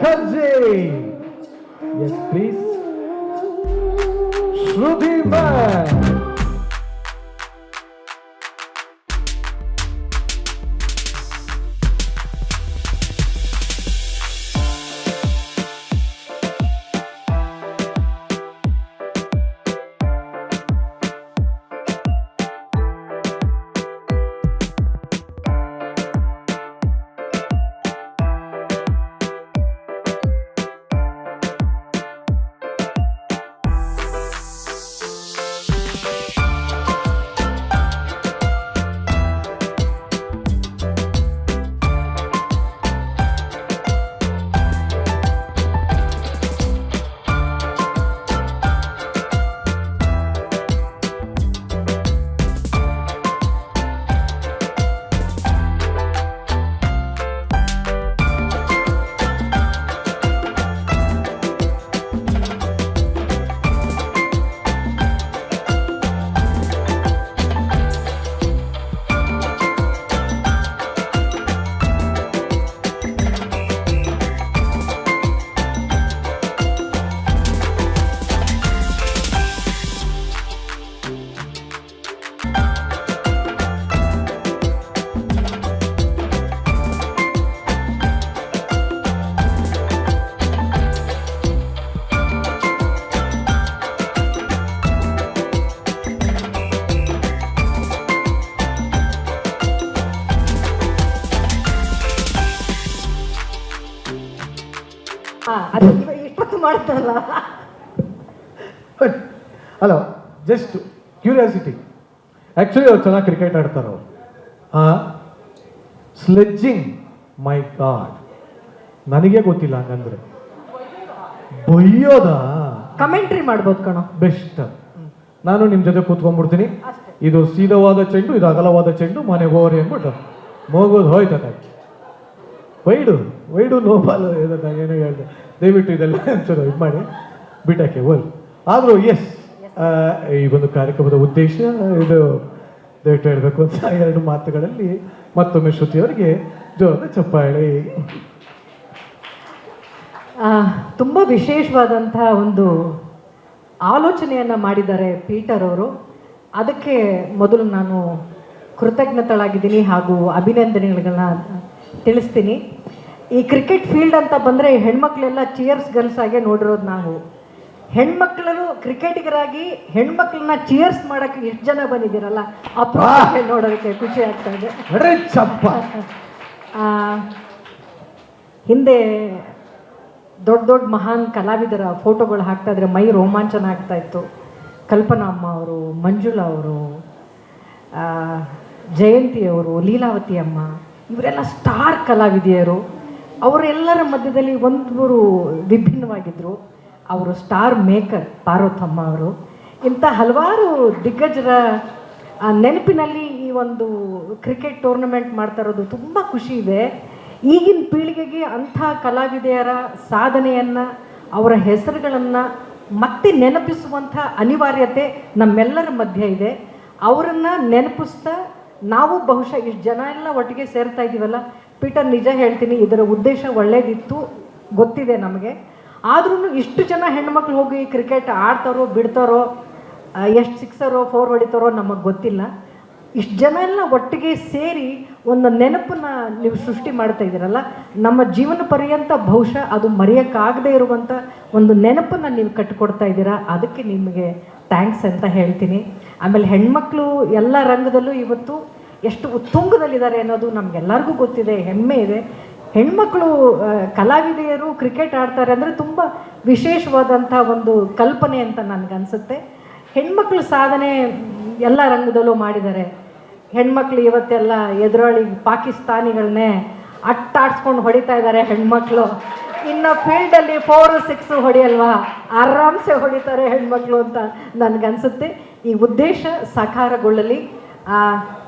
Mukherjee yes please Shruti ಮ್ಯಾನ್ ಮಾಡ್ತಾರಲ್ಲ ಅಲ್ಲ ಜಸ್ಟ್ ಕ್ಯೂರಿಯಾಸಿಟಿ ಆ್ಯಕ್ಚುಲಿ ಅವ್ರು ಚೆನ್ನಾಗಿ ಕ್ರಿಕೆಟ್ ಆಡ್ತಾರೆ ಅವರು. ಸ್ಲೆಜ್ಜಿಂಗ್ ಮೈ ಗಾಡ್ ನನಗೆ ಗೊತ್ತಿಲ್ಲ ಹಂಗಂದ್ರೆ. ಬೈಯೋದ ಕಮೆಂಟ್ರಿ ಮಾಡ್ಬೋದು ಕಣ. ಬೆಸ್ಟ್ ನಾನು ನಿಮ್ಮ ಜೊತೆ ಕೂತ್ಕೊಂಡ್ಬಿಡ್ತೀನಿ. ಇದು ಸೀದವಾದ ಚೆಂಡು ಇದು ಅಗಲವಾದ ಚೆಂಡು ಮನೆಗೆ ಹೋಗ್ರಿ ಅಂದ್ಬಿಟ್ಟು. ಮೋಗೋದು ಹೋಯ್ತದ. ವೈಡು ವೈಡು ನೋಬಾಲು ಏನೋ ಹೇಳಿದೆ. ದಯವಿಟ್ಟು ಇದೆಲ್ಲ ಚಲೋ ಇದು ಮಾಡಿ. ಬಿಟ್ಟಾಕೆ ಓಲ್ ಆದರೂ ಎಸ್ ಈ ಒಂದು ಕಾರ್ಯಕ್ರಮದ ಉದ್ದೇಶ ಇದು ದಯವಿಟ್ಟು ಹೇಳಬೇಕು ಅಂತ ಎರಡು ಮಾತುಗಳಲ್ಲಿ ಮತ್ತೊಮ್ಮೆ ಶ್ರುತಿಯವರಿಗೆ ಜೋರದ ಚಪ್ಪಾಳೆ. ತುಂಬ ವಿಶೇಷವಾದಂತಹ ಒಂದು ಆಲೋಚನೆಯನ್ನು ಮಾಡಿದ್ದಾರೆ ಪೀಟರ್ ಅವರು. ಅದಕ್ಕೆ ಮೊದಲು ನಾನು ಕೃತಜ್ಞತಳಾಗಿದ್ದೀನಿ ಹಾಗೂ ಅಭಿನಂದನೆಗಳನ್ನ ತಿಳಿಸ್ತೀನಿ. ಈ ಕ್ರಿಕೆಟ್ ಫೀಲ್ಡ್ ಅಂತ ಬಂದರೆ ಹೆಣ್ಮಕ್ಳೆಲ್ಲ ಚಿಯರ್ಸ್ ಗರ್ಲ್ಸ್ ಆಗೇ ನೋಡಿರೋದು ನಾವು. ಹೆಣ್ಮಕ್ಳು ಕ್ರಿಕೆಟಿಗರಾಗಿ ಹೆಣ್ಮಕ್ಳನ್ನ ಚಿಯರ್ಸ್ ಮಾಡಕ್ಕೆ ಎಷ್ಟು ಜನ ಬಂದಿದ್ದೀರಲ್ಲ? ಅಪ್ರೂಪ ನೋಡೋದಕ್ಕೆ ಖುಷಿ ಆಗ್ತಾ ಇದೆ. ಹಿಂದೆ ದೊಡ್ಡ ದೊಡ್ಡ ಮಹಾನ್ ಕಲಾವಿದರ ಫೋಟೋಗಳು ಹಾಕ್ತಾ ಇದ್ರೆ ಮೈ ರೋಮಾಂಚನ ಆಗ್ತಾ ಇತ್ತು. ಕಲ್ಪನಾ ಅಮ್ಮ ಅವರು ಮಂಜುಳಾ ಅವರು ಜಯಂತಿ ಅವರು ಲೀಲಾವತಿ ಅಮ್ಮ ಇವರೆಲ್ಲ ಸ್ಟಾರ್ ಕಲಾವಿದೆಯರು. ಅವರೆಲ್ಲರ ಮಧ್ಯದಲ್ಲಿ ಒಂದೂರು ವಿಭಿನ್ನವಾಗಿದ್ದರು ಅವರು ಸ್ಟಾರ್ ಮೇಕರ್ ಪಾರ್ವತಮ್ಮ ಅವರು. ಇಂಥ ಹಲವಾರು ದಿಗ್ಗಜರ ನೆನಪಿನಲ್ಲಿ ಈ ಒಂದು ಕ್ರಿಕೆಟ್ ಟೂರ್ನಮೆಂಟ್ ಮಾಡ್ತಾ ಇರೋದು ತುಂಬ ಖುಷಿ ಇದೆ. ಈಗಿನ ಪೀಳಿಗೆಗೆ ಅಂಥ ಕಲಾವಿದೆಯರ ಸಾಧನೆಯನ್ನು, ಅವರ ಹೆಸರುಗಳನ್ನು ಮತ್ತೆ ನೆನಪಿಸುವಂಥ ಅನಿವಾರ್ಯತೆ ನಮ್ಮೆಲ್ಲರ ಮಧ್ಯೆ ಇದೆ. ಅವರನ್ನು ನೆನಪಿಸ್ತಾ ನಾವು ಬಹುಶಃ ಇಷ್ಟು ಜನ ಎಲ್ಲ ಒಟ್ಟಿಗೆ ಸೇರ್ತಾ ಇದ್ದೀವಲ್ಲ ಪೀಟರ್ ನಿಜ ಹೇಳ್ತೀನಿ, ಇದರ ಉದ್ದೇಶ ಒಳ್ಳೇದಿತ್ತು, ಗೊತ್ತಿದೆ ನಮಗೆ. ಆದ್ರೂ ಇಷ್ಟು ಜನ ಹೆಣ್ಮಕ್ಳು ಹೋಗಿ ಕ್ರಿಕೆಟ್ ಆಡ್ತಾರೋ, ಬಿಡ್ತಾರೋ ಎಷ್ಟು ಸಿಕ್ಸರೋ ಫೋರ್ ಹೊಡಿತಾರೋ ನಮಗೆ ಗೊತ್ತಿಲ್ಲ. ಇಷ್ಟು ಜನ ಎಲ್ಲ ಒಟ್ಟಿಗೆ ಸೇರಿ ಒಂದು ನೆನಪನ್ನ ನೀವು ಸೃಷ್ಟಿ ಮಾಡ್ತಾ ಇದ್ದೀರಲ್ಲ, ನಮ್ಮ ಜೀವನ ಪರ್ಯಂತ ಬಹುಶಃ ಅದು ಮರೆಯೋಕ್ಕಾಗದೇ ಇರುವಂಥ ಒಂದು ನೆನಪನ್ನು ನೀವು ಕಟ್ಟಿಕೊಡ್ತಾ ಇದ್ದೀರಾ, ಅದಕ್ಕೆ ನಿಮಗೆ ಥ್ಯಾಂಕ್ಸ್ ಅಂತ ಹೇಳ್ತೀನಿ. ಆಮೇಲೆ ಹೆಣ್ಮಕ್ಳು ಎಲ್ಲ ರಂಗದಲ್ಲೂ ಇವತ್ತು ಎಷ್ಟು ಉತ್ತುಂಗದಲ್ಲಿದ್ದಾರೆ ಅನ್ನೋದು ನಮಗೆಲ್ಲರಿಗೂ ಗೊತ್ತಿದೆ, ಹೆಮ್ಮೆ ಇದೆ. ಹೆಣ್ಮಕ್ಳು ಕಲಾವಿದೆಯರು ಕ್ರಿಕೆಟ್ ಆಡ್ತಾರೆ ಅಂದರೆ ತುಂಬ ವಿಶೇಷವಾದಂಥ ಒಂದು ಕಲ್ಪನೆ ಅಂತ ನನಗನ್ಸುತ್ತೆ. ಹೆಣ್ಮಕ್ಳು ಸಾಧನೆ ಎಲ್ಲ ರಂಗದಲ್ಲೂ ಮಾಡಿದ್ದಾರೆ. ಹೆಣ್ಮಕ್ಳು ಇವತ್ತೆಲ್ಲ ಎದುರಾಳಿ ಪಾಕಿಸ್ತಾನಿಗಳನ್ನೇ ಅಟ್ಟಾಡ್ಸ್ಕೊಂಡು ಹೊಡಿತಾ ಇದ್ದಾರೆ ಹೆಣ್ಮಕ್ಳು. ಇನ್ನು ಫೀಲ್ಡಲ್ಲಿ ಫೋರ್ ಸಿಕ್ಸು ಹೊಡೆಯಲ್ವಾ? ಆರಾಮ್ಸೆ ಹೊಡಿತಾರೆ ಹೆಣ್ಮಕ್ಳು ಅಂತ ನನಗನ್ಸುತ್ತೆ. ಈ ಉದ್ದೇಶ ಸಾಕಾರಗೊಳ್ಳಲಿ.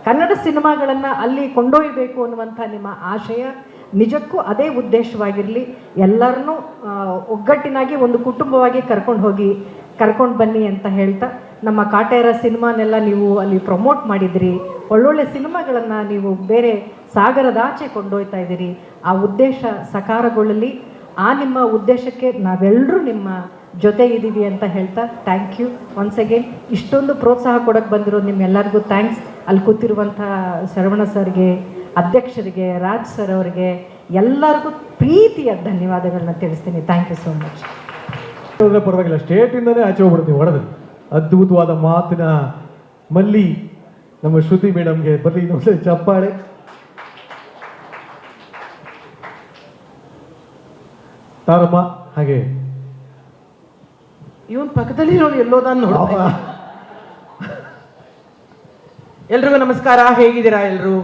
ಕನ್ನಡ ಸಿನಿಮಾಗಳನ್ನು ಅಲ್ಲಿ ಕೊಂಡೊಯ್ಯಬೇಕು ಅನ್ನುವಂಥ ನಿಮ್ಮ ಆಶಯ ನಿಜಕ್ಕೂ ಅದೇ ಉದ್ದೇಶವಾಗಿರಲಿ. ಎಲ್ಲರನ್ನೂ ಒಗ್ಗಟ್ಟಿನಾಗಿ ಒಂದು ಕುಟುಂಬವಾಗಿ ಕರ್ಕೊಂಡು ಹೋಗಿ, ಕರ್ಕೊಂಡು ಬನ್ನಿ ಅಂತ ಹೇಳ್ತಾ, ನಮ್ಮ ಕಾಟೇರ ಸಿನಿಮಾನೆಲ್ಲ ನೀವು ಅಲ್ಲಿ ಪ್ರಮೋಟ್ ಮಾಡಿದ್ರಿ. ಒಳ್ಳೊಳ್ಳೆ ಸಿನಿಮಾಗಳನ್ನು ನೀವು ಬೇರೆ ಸಾಗರದಾಚೆ ಕೊಂಡೊಯ್ತಾ ಇದ್ದೀರಿ. ಆ ಉದ್ದೇಶ ಸಕಾರಗೊಳ್ಳಲಿ. ಆ ನಿಮ್ಮ ಉದ್ದೇಶಕ್ಕೆ ನಾವೆಲ್ಲರೂ ನಿಮ್ಮ ಜೊತೆ ಇದ್ದೀವಿ ಅಂತ ಹೇಳ್ತಾ ಥ್ಯಾಂಕ್ ಯು ಒನ್ಸ್ ಅಗೇನ್ ಇಷ್ಟೊಂದು ಪ್ರೋತ್ಸಾಹ ಕೊಡೋಕ್ಕೆ ಬಂದಿರೋ ನಿಮ್ಮೆಲ್ಲರಿಗೂ ಥ್ಯಾಂಕ್ಸ್ ಅಲ್ಲಿ ಕೂತಿರುವಂಥ ಶರವಣ ಸರ್ಗೆ, ಅಧ್ಯಕ್ಷರಿಗೆ, ರಾಜ್ ಸರ್ ಅವರಿಗೆ ಎಲ್ಲರಿಗೂ ಪ್ರೀತಿಯ ಧನ್ಯವಾದಗಳನ್ನ ತಿಳಿಸ್ತೀನಿ. ಥ್ಯಾಂಕ್ ಯು ಸೋ ಮಚ್ ಪರವಾಗಿಲ್ಲ ಸ್ಟೇಟಿಂದನೇ ಆಚೆ ಹೋಗ್ಬಿಡ್ತೀವಿ ಹೊಡೆದು ಅದ್ಭುತವಾದ ಮಾತಿನ ಮಲ್ಲಿ ನಮ್ಮ ಶ್ರುತಿ ಮೇಡಮ್ಗೆ. ಬರ್ಲಿ, ಇನ್ನೊಂದ್ಸರಿ ಚಪ್ಪಾಳೆ. ತಾರಮ್ಮ, ಹಾಗೆ. ಇವನ್ ಪಕ್ಕದಲ್ಲಿ ನೋಡಿ ಎಲ್ಲೋದಾನ್ ನೋಡ ಎಲ್ರಿಗೂ ನಮಸ್ಕಾರ ಹೇಗಿದ್ದೀರಾ ಎಲ್ರು?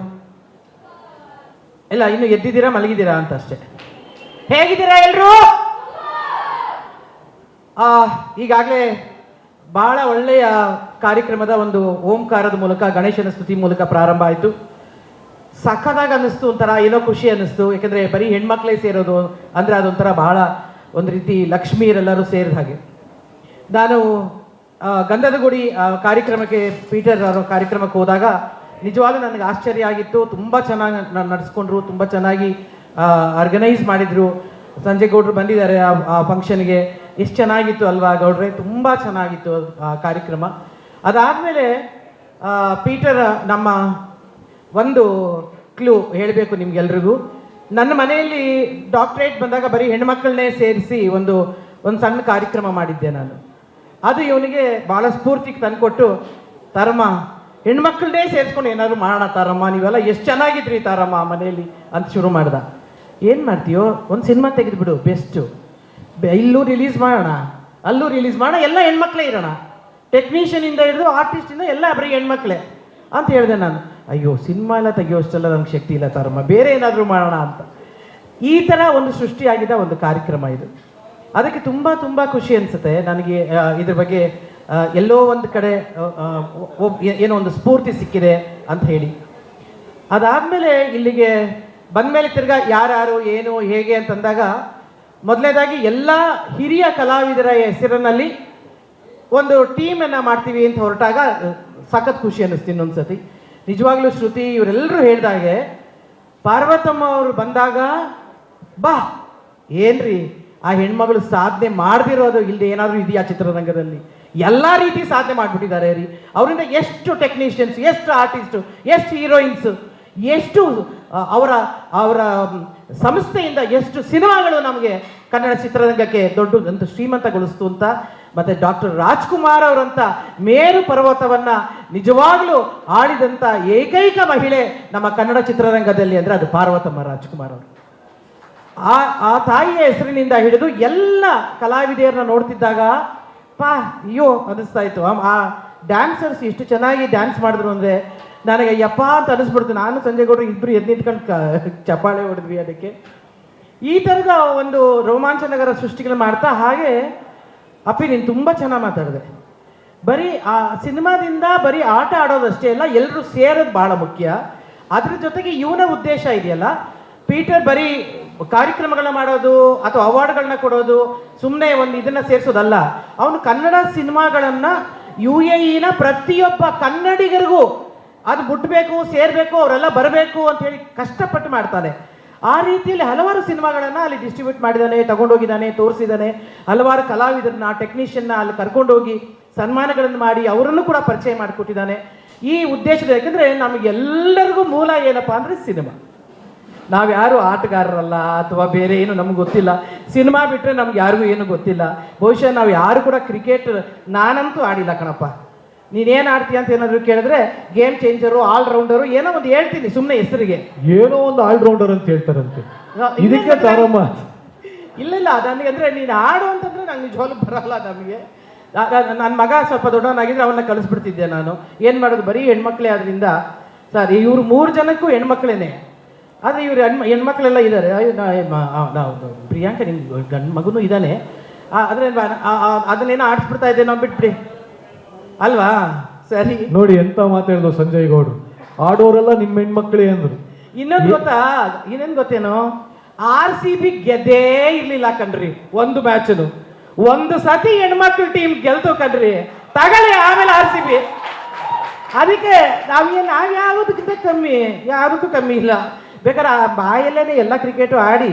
ಇಲ್ಲ ಇನ್ನು ಎದ್ದಿದ್ದೀರಾ ಮಲಗಿದ್ದೀರಾ ಅಂತ ಅಷ್ಟೇ. ಹೇಗಿದ್ದೀರಾ ಎಲ್ರು? ಆ ಈಗಾಗಲೇ ಬಹಳ ಒಳ್ಳೆಯ ಕಾರ್ಯಕ್ರಮದ ಒಂದು ಓಂಕಾರದ ಮೂಲಕ ಗಣೇಶನ ಸ್ತುತಿ ಮೂಲಕ ಪ್ರಾರಂಭ ಆಯಿತು. ಸಖತ್ತಾಗಿ ಅನ್ನಿಸ್ತು ಒಂಥರ ಏನೋ ಖುಷಿ ಅನ್ನಿಸ್ತು. ಯಾಕಂದ್ರೆ ಬರೀ ಹೆಣ್ಮಕ್ಳೇ ಸೇರೋದು ಅಂದ್ರೆ ಅದೊಂಥರ ಬಹಳ ಒಂದು ರೀತಿ ಲಕ್ಷ್ಮೀರೆಲ್ಲರೂ ಸೇರಿದ ಹಾಗೆ. ನಾನು ಗಂಧದ ಗುಡಿ ಕಾರ್ಯಕ್ರಮಕ್ಕೆ ಪೀಟರ್ ಅವರ ಕಾರ್ಯಕ್ರಮಕ್ಕೆ ಹೋದಾಗ ನಿಜವಾಗ್ಲೂ ನನಗೆ ಆಶ್ಚರ್ಯ ಆಗಿತ್ತು. ತುಂಬ ಚೆನ್ನಾಗಿ ನಡೆಸ್ಕೊಂಡ್ರು, ತುಂಬ ಚೆನ್ನಾಗಿ ಆರ್ಗನೈಸ್ ಮಾಡಿದ್ರು. ಸಂಜಯ್ ಗೌಡ್ರು ಬಂದಿದ್ದಾರೆ ಆ ಫಂಕ್ಷನ್ಗೆ ಎಷ್ಟು ಚೆನ್ನಾಗಿತ್ತು ಅಲ್ವಾ ಗೌಡ್ರೆ? ತುಂಬ ಚೆನ್ನಾಗಿತ್ತು ಆ ಕಾರ್ಯಕ್ರಮ. ಅದಾದಮೇಲೆ ಪೀಟರ್ ನಮ್ಮ ಒಂದು ಕ್ಲೂ ಹೇಳಬೇಕು ನಿಮ್ಗೆಲ್ರಿಗೂ. ನನ್ನ ಮನೆಯಲ್ಲಿ ಡಾಕ್ಟ್ರೇಟ್ ಬಂದಾಗ ಬರೀ ಹೆಣ್ಮಕ್ಳನ್ನೇ ಸೇರಿಸಿ ಒಂದು ಒಂದು ಸಣ್ಣ ಕಾರ್ಯಕ್ರಮ ಮಾಡಿದ್ದೆ ನಾನು. ಅದು ಇವನಿಗೆ ಭಾಳ ಸ್ಫೂರ್ತಿಗೆ ತಂದುಕೊಟ್ಟು, ತರಮ್ಮ, ಹೆಣ್ಮಕ್ಳನ್ನೇ ಸೇರಿಸ್ಕೊಂಡು ಏನಾದ್ರು ಮಾಡೋಣ ತಾರಮ್ಮ, ನೀವೆಲ್ಲ ಎಷ್ಟು ಚೆನ್ನಾಗಿದ್ರಿ ತಾರಮ್ಮ ಮನೆಯಲ್ಲಿ, ಅಂತ ಶುರು ಮಾಡ್ದ. ಏನು ಮಾಡ್ತೀಯೋ, ಒಂದು ಸಿನಿಮಾ ತೆಗೆದುಬಿಡು, ಬೆಸ್ಟು. ಇಲ್ಲೂ ರಿಲೀಸ್ ಮಾಡೋಣ, ಅಲ್ಲೂ ರಿಲೀಸ್ ಮಾಡೋಣ, ಎಲ್ಲ ಹೆಣ್ಮಕ್ಳೇ ಇರೋಣ. ಟೆಕ್ನಿಷಿಯನಿಂದ ಹಿಡಿದು ಆರ್ಟಿಸ್ಟಿಂದ ಎಲ್ಲ ಬರೀ ಹೆಣ್ಮಕ್ಳೇ, ಅಂತ ಹೇಳಿದೆ ನಾನು. ಅಯ್ಯೋ, ಸಿನಿಮಾ ಎಲ್ಲ ತೆಗಿಯೋಷ್ಟೆಲ್ಲ ನನಗೆ ಶಕ್ತಿ ಇಲ್ಲ ತಾರಮ್ಮ, ಬೇರೆ ಏನಾದರೂ ಮಾಡೋಣ, ಅಂತ. ಈ ಥರ ಒಂದು ಸೃಷ್ಟಿಯಾಗಿದ್ದ ಒಂದು ಕಾರ್ಯಕ್ರಮ ಇದು. ಅದಕ್ಕೆ ತುಂಬ ತುಂಬ ಖುಷಿ ಅನಿಸುತ್ತೆ. ನನಗೆ ಇದ್ರ ಬಗ್ಗೆ ಎಲ್ಲೋ ಒಂದು ಕಡೆ ಏನೋ ಒಂದು ಸ್ಫೂರ್ತಿ ಸಿಕ್ಕಿದೆ ಅಂತ ಹೇಳಿ. ಅದಾದಮೇಲೆ ಇಲ್ಲಿಗೆ ಬಂದಮೇಲೆ ತಿರ್ಗಾ ಯಾರ್ಯಾರು, ಏನು, ಹೇಗೆ ಅಂತಂದಾಗ ಮೊದಲನೇದಾಗಿ ಎಲ್ಲ ಹಿರಿಯ ಕಲಾವಿದರ ಹೆಸರಿನಲ್ಲಿ ಒಂದು ಟೀಮನ್ನು ಮಾಡ್ತೀವಿ ಅಂತ ಹೊರಟಾಗ ಸಖತ್ ಖುಷಿ ಅನ್ನಿಸ್ತು ಇನ್ನೊಂದ್ಸತಿ. ನಿಜವಾಗ್ಲೂ ಶ್ರುತಿ ಇವರೆಲ್ಲರೂ ಹೇಳ್ದಾಗೆ ಪಾರ್ವತಮ್ಮ ಅವರು ಬಂದಾಗ, ಬಾ, ಏನ್ರಿ ಆ ಹೆಣ್ಮಗಳು ಸಾಧನೆ ಮಾಡದಿರೋದು ಇಲ್ಲದೆ ಏನಾದರೂ ಇದೆಯಾ ಚಿತ್ರರಂಗದಲ್ಲಿ? ಎಲ್ಲ ರೀತಿ ಸಾಧನೆ ಮಾಡಿಬಿಟ್ಟಿದ್ದಾರೆ ರೀ. ಅವರಿಂದ ಎಷ್ಟು ಟೆಕ್ನಿಷಿಯನ್ಸ್ ಎಷ್ಟು ಆರ್ಟಿಸ್ಟು ಎಷ್ಟು ಹೀರೋಯಿನ್ಸ್ ಎಷ್ಟು ಅವರ ಅವರ ಸಂಸ್ಥೆಯಿಂದ ಎಷ್ಟು ಸಿನಿಮಾಗಳು ನಮಗೆ ಕನ್ನಡ ಚಿತ್ರರಂಗಕ್ಕೆ ದೊಡ್ಡ ಒಂದು ಶ್ರೀಮಂತಗೊಳಿಸ್ತು ಅಂತ, ಮತ್ತೆ ಡಾಕ್ಟರ್ ರಾಜ್ಕುಮಾರ್ ಅವರಂತ ಮೇರು ಪರ್ವತವನ್ನ ನಿಜವಾಗ್ಲೂ ಆಳಿದಂತ ಏಕೈಕ ಮಹಿಳೆ ನಮ್ಮ ಕನ್ನಡ ಚಿತ್ರರಂಗದಲ್ಲಿ ಅಂದರೆ ಅದು ಪಾರ್ವತಮ್ಮ ರಾಜ್ಕುಮಾರ್ ಅವರು. ಆ ಆ ತಾಯಿಯ ಹೆಸರಿನಿಂದ ಹಿಡಿದು ಎಲ್ಲ ಕಲಾವಿದೆಯರನ್ನ ನೋಡ್ತಿದ್ದಾಗ, ಪಾ, ಅಯ್ಯೋ ಅನಿಸ್ತಾ ಇತ್ತು ಆ- ಡ್ಯಾನ್ಸರ್ಸ್ ಇಷ್ಟು ಚೆನ್ನಾಗಿ ಡ್ಯಾನ್ಸ್ ಮಾಡಿದ್ರು ಅಂದ್ರೆ ನನಗೆ ಯಪ್ಪ ಅಂತ ಅನಿಸ್ಬಿಡ್ತು ನಾನು ಸಂಜೆ ಗೌಡ್ರು ಇಬ್ರು ಎದ್ದು ನಿಂತ್ಕೊಂಡು ಕ- ಚಪ್ಪಾಳೆ ಹೊಡೆದ್ವಿ ಅದಕ್ಕೆ. ಈ ಥರದ ಒಂದು ರೋಮಾಂಚನಗರ ಸೃಷ್ಟಿಗಳು ಮಾಡ್ತಾ ಹಾಗೆ ಅಪ್ಪಿ, ನೀನು ತುಂಬ ಚೆನ್ನಾಗಿ ಮಾತಾಡಿದೆ. ಬರೀ ಆ ಸಿನಿಮಾದಿಂದ ಬರೀ ಆಟ ಆಡೋದಷ್ಟೇ ಅಲ್ಲ ಎಲ್ಲರೂ ಸೇರೋದು ಭಾಳ ಮುಖ್ಯ. ಅದ್ರ ಜೊತೆಗೆ ಇವನ ಉದ್ದೇಶ ಇದೆಯಲ್ಲ, ಪೀಟರ್ ಬರೀ ಕಾರ್ಯಕ್ರಮಗಳನ್ನ ಮಾಡೋದು ಅಥವಾ ಅವಾರ್ಡ್ಗಳನ್ನ ಕೊಡೋದು ಸುಮ್ಮನೆ ಒಂದು ಇದನ್ನ ಸೇರಿಸೋದಲ್ಲ. ಅವನು ಕನ್ನಡ ಸಿನಿಮಾಗಳನ್ನ ಯು ಎ ಇನ ಪ್ರತಿಯೊಬ್ಬ ಕನ್ನಡಿಗರಿಗೂ ಅದು ಮುಟ್ಬೇಕು, ಸೇರ್ಬೇಕು, ಅವರೆಲ್ಲ ಬರಬೇಕು ಅಂತ ಹೇಳಿ ಕಷ್ಟಪಟ್ಟು ಮಾಡ್ತಾನೆ. ಆ ರೀತಿಯಲ್ಲಿ ಹಲವಾರು ಸಿನಿಮಾಗಳನ್ನ ಅಲ್ಲಿ ಡಿಸ್ಟ್ರಿಬ್ಯೂಟ್ ಮಾಡಿದ್ದಾನೆ ತಗೊಂಡೋಗಿದ್ದಾನೆ ತೋರಿಸಿದ್ದಾನೆ ಹಲವಾರು ಕಲಾವಿದರನ್ನ ಟೆಕ್ನಿಷಿಯನ್ನ ಅಲ್ಲಿ ಕರ್ಕೊಂಡೋಗಿ ಸನ್ಮಾನಗಳನ್ನು ಮಾಡಿ ಅವರನ್ನು ಕೂಡ ಪರಿಚಯ ಮಾಡಿಕೊಟ್ಟಿದ್ದಾನೆ ಈ ಉದ್ದೇಶದ ಯಾಕಂದ್ರೆ ನಮಗೆಲ್ಲರಿಗೂ ಮೂಲ ಏನಪ್ಪಾ ಅಂದ್ರೆ ಸಿನಿಮಾ. ನಾವ್ಯಾರು ಆಟಗಾರರಲ್ಲ ಅಥವಾ ಬೇರೆ ಏನು ನಮ್ಗೆ ಗೊತ್ತಿಲ್ಲ. ಸಿನಿಮಾ ಬಿಟ್ಟರೆ ನಮ್ಗೆ ಯಾರಿಗೂ ಏನು ಗೊತ್ತಿಲ್ಲ. ಬಹುಶಃ ನಾವು ಯಾರು ಕೂಡ ಕ್ರಿಕೆಟ್ ನಾನಂತೂ ಆಡಿಲ್ಲ ಕಣಪ್ಪ. ನೀನೇನು ಆಡ್ತೀಯ ಅಂತ ಏನಾದರೂ ಕೇಳಿದ್ರೆ ಗೇಮ್ ಚೇಂಜರು ಆಲ್ರೌಂಡರು ಏನೋ ಒಂದು ಹೇಳ್ತೀನಿ ಸುಮ್ಮನೆ ಹೆಸರಿಗೆ. ಏನೋ ಒಂದು ಆಲ್ರೌಂಡರ್ ಅಂತ ಹೇಳ್ತಾರಂತೆ. ಇದಕ್ಕೆ ಇನ್ನೇನಂದ್ರೆ- ಇಲ್ಲ. ಇಲ್ಲ ನನಗೆ ಅಂದ್ರೆ ನೀನು ಆಡು ಅಂತಂದ್ರೆ ನಂಗೆ ನಿಜವಾಗ್ಲೂ ಬರಲ್ಲ ನಮಗೆ. ನನ್ನ ಮಗ ಸ್ವಲ್ಪ ದೊಡ್ಡವನಾಗಿದ್ರೆ ಅವನ್ನ ಕಳಿಸ್ಬಿಡ್ತಿದ್ದೆ ನಾನು. ಏನು ಮಾಡೋದು? ಬರೀ ಹೆಣ್ಮಕ್ಳೇ ಆದ್ರಿಂದ. ಸರ್ ಇವ್ರು ಮೂರು ಜನಕ್ಕೂ ಹೆಣ್ಮಕ್ಳೇನೆ. ಆದರೆ ಇವ್ರು ಹೆಣ್ಮ ಹೆಣ್ಮಕ್ಳೆಲ್ಲ ಇದ್ದಾರೆ ನಾವು ಪ್ರಿಯಾಂಕ ನಿಮ್ಮ ಗಂಡು ಮಗುನೂ ಇದ್ದಾನೆ ಆದರೆ ಅದನ್ನೇನೋ ಆಡಿಸ್ಬಿಡ್ತಾ ಇದ್ದೇನೋ ಬಿಟ್ಬಿಡಿ. ಅಲ್ವಾ? ಸರಿ. ನೋಡಿ ಎಂತ ಮಾತಾಡಿದ್ರು ಸಂಜಯ್ ಗೌಡ್ರು ಆಡೋರೆಲ್ಲ ನಿಮ್ಮ ಹೆಣ್ಮಕ್ಳೇ ಅಂದ್ರು. ಇನ್ನೊಂದು ಗೊತ್ತಾ? ಇನ್ನೊಂದು ಗೊತ್ತೇನೋ? ಆರ್ ಸಿ ಬಿ ಗೆದ್ದೇ ಇರಲಿಲ್ಲ ಕಣ್ರಿ ಒಂದು ಮ್ಯಾಚನು ಒಂದು ಸತಿ ಹೆಣ್ಮಕ್ಳು ಟೀಮ್ ಗೆಲ್ತು ಕಣ್ರಿ. ತಗೊಳ್ಳಿ ಆಮೇಲೆ ಆರ್ ಸಿ ಬಿ ಅದಕ್ಕೆ ನಾವೇನು ನಾವು ಯಾವುದಕ್ಕಿಂತ ಕಮ್ಮಿ? ಯಾರದಕ್ಕೂ ಕಮ್ಮಿ ಇಲ್ಲ. ಬೇಕಾದ್ರೆ ಆ ಬಾಯಲ್ಲೇನೆ ಎಲ್ಲ ಕ್ರಿಕೆಟು ಆಡಿ,